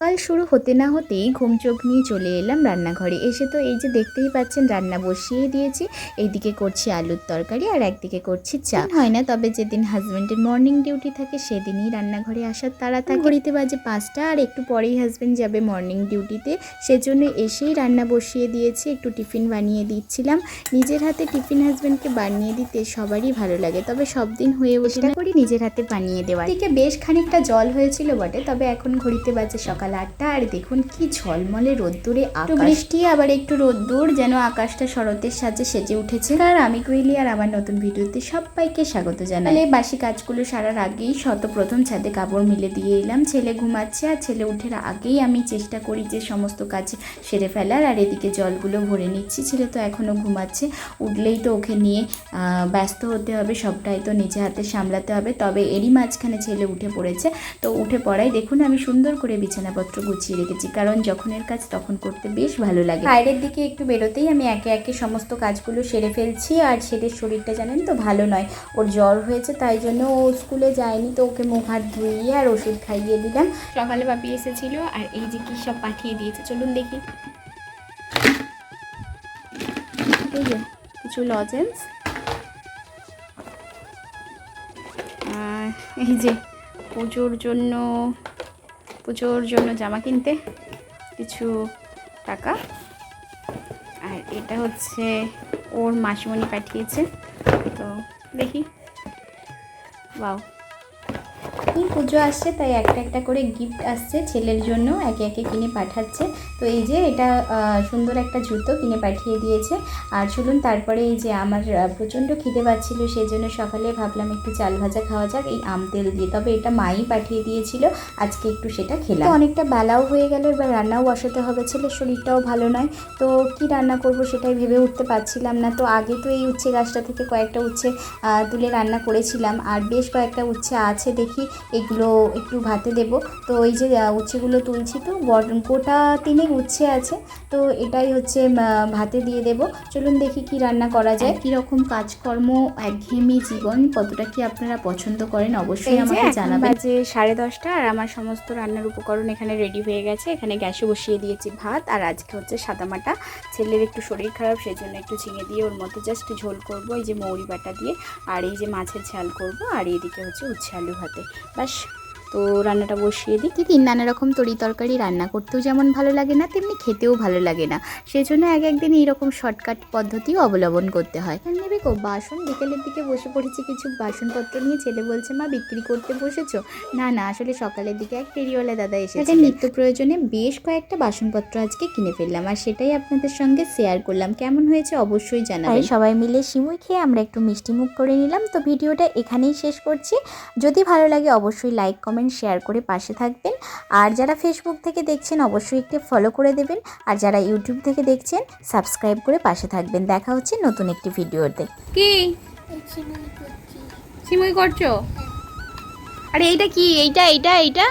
কাল শুরু হতে না হতেই ঘুম চোখ নিয়ে চলে এলাম রান্নাঘরে। এসে তো এই যে দেখতেই পাচ্ছেন রান্না বসিয়ে দিয়েছি। এইদিকে করছি আলুর তরকারি আর একদিকে করছি চা। হয় না তবে যেদিন হাজব্যান্ডের মর্নিং ডিউটি থাকে সেদিনই রান্নাঘরে আসার তারা থাকে। ঘড়িতে বাজে পাঁচটা আর একটু পরেই হাজব্যান্ড যাবে মর্নিং ডিউটিতে সেজন্য এসেই রান্না বসিয়ে দিয়েছি একটু টিফিন বানিয়ে দিচ্ছিলাম। নিজের হাতে টিফিন হাজব্যান্ডকে বানিয়ে দিতে সবারই ভালো লাগে তবে সব দিন হয়ে ওঠে না। করি নিজের হাতে বানিয়ে দেওয়া দিকে বেশ খানিকটা জল হয়েছিল বটে তবে এখন ঘড়িতে বাজে সকাল আটটা আর দেখুন কি ঝলমলে রোদ্দুরে আকাশ। বৃষ্টি আবার একটু রোদ্দুর যেন আকাশটা শরতের সাজে সেজে উঠেছে। আর আমি কুইলি আর আমার নতুন ভিডিওতে সবাইকে স্বাগত জানাই। বাসি কাজগুলো সারার আগেই শত প্রথম ছাদে কাপড় মিলে দিয়ে এলাম। ছেলে ঘুমাচ্ছে আর ছেলে উঠে আগেই আমি চেষ্টা করি যে সমস্ত কাজ সেরে ফেলার আর এদিকে জলগুলো ভরে নিচ্ছি। ছেলে তো এখনও ঘুমাচ্ছে উঠলেই তো ওকে নিয়ে ব্যস্ত হতে হবে সবটাই তো নিজে হাতে সামলাতে হবে। তবে এরই মাঝখানে ছেলে উঠে পড়েছে তো উঠে পড়াই দেখুন আমি সুন্দর করে বিছানাপত্র গুছিয়ে রেখেছি কারণ যখনের কাজ তখন করতে বেশ ভালো লাগে। বাইরের দিকে একটু বেরোতেই আমি একে একে সমস্ত কাজগুলো সেরে ফেলছি আর ছেলের শরীরটা জানেন তো ভালো নয়। ওর জ্বর হয়েছে তাই জন্য ও স্কুলে যায়নি তো ওকে মুখ হাত ধুইয়ে আর ওষুধ খাইয়ে দিলাম। সকালে বাপি এসেছিল আর এই যে কি সব পাঠিয়ে দিয়েছে চলুন দেখি। এই যে কিছু লজেন্স। আর এই যে পুজোর জন্য পুজোর জন্য জামা কিনতে কিছু টাকা। আর এটা হচ্ছে ওর মাসিমণি পাঠিয়েছে। তো দেখি। বাও এই পুজো আসছে, তাই একটা একটা করে গিফট আসছে ছেলের জন্য, একে একে কিনে পাঠাচ্ছে। তো এই যে এটা সুন্দর একটা জুতো কিনে পাঠিয়ে দিয়েছে। আর চলুন তারপরে এই যে আমার প্রচণ্ড খিদে পাচ্ছিল সেই জন্য সকালে ভাবলাম একটু চাল ভাজা খাওয়া যাক, এই আম তেল দিয়ে। তবে এটা মাই পাঠিয়ে দিয়েছিল, আজকে একটু সেটা খেলাম। অনেকটা বেলাও হয়ে গেল, এবার রান্নাও বসাতে হবে, ছেলের শরীরটাও ভালো নয়। তো কি রান্না করব সেটাই ভেবে উঠতে পারছিলাম না। তো আগে তো এই উচ্ছে গাছটা থেকে কয়েকটা উচ্ছে তুলে রান্না করেছিলাম। আর বেশ কয়েকটা উচ্ছে আছে দেখি এগুলো একটু ভাতে দেব। তো এই যে উচ্ছেগুলো তুলছি তো গোটা তিনেক উচ্ছে আছে। তো এটাই হচ্ছে ভাতে দিয়ে দেব। চলুন দেখি কি রান্না করা যায়। কি রকম কাজকর্ম একঘেয়েমি জীবন কতটা কি আপনারা পছন্দ করেন অবশ্যই আমাকে জানাবেন। যে সাড়ে দশটা আর আমার সমস্ত রান্নার উপকরণ এখানে রেডি হয়ে গেছে। এখানে গ্যাসে বসিয়ে দিয়েছি ভাত আর আজকে হচ্ছে সাদামাটা ছেলের একটু শরীর খারাপ সেই জন্য একটু ঝিঙে দিয়ে ওর মধ্যে জাস্ট ঝোল করব এই যে মৌরি বাটা দিয়ে আর এই যে মাছের ঝাল করব আর এইদিকে হচ্ছে উচ্ছে আলু ভাতে। Baş. তো রান্নাটা বসিয়ে দিই। দিদি নানা রকম তরি তরকারি রান্না করতেও যেমন ভালো লাগে না তেমনি খেতেও ভালো লাগে না। সেই জন্য এক একদিন এইরকম শর্টকাট পদ্ধতিও অবলম্বন করতে হয়। নেবে কো বাসন। বিকেলের দিকে বসে পড়েছি কিছু বাসনপত্র নিয়ে। ছেলে বলছে মা বিক্রি করতে বসেছো? না না আসলে সকালের দিকে এক ফেরিওয়ালা দাদা এসেছে। নিত্য প্রয়োজনে বেশ কয়েকটা বাসনপত্র আজকে কিনে ফেললাম। আর সেটাই আপনাদের সঙ্গে শেয়ার করলাম। কেমন হয়েছে অবশ্যই জানাবেন। সবাই মিলে সিমুই খেয়ে আমরা একটু মিষ্টি মুখ করে নিলাম। তো ভিডিওটা এখানেই শেষ করছি। যদি ভালো লাগে অবশ্যই লাইক কমেন্ট শেয়ার করে পাশে থাকবেন। আর যারা ফেসবুক থেকে দেখছেন অবশ্যই একটি ফলো করে দেবেন। আর যারা ইউটিউব থেকে দেখছেন সাবস্ক্রাইব করে পাশে থাকবেন। দেখা হচ্ছে নতুন একটি ভিডিওতে। কি? সিমুই করছ। আরে এইটা কি? এইটা এইটা এইটা?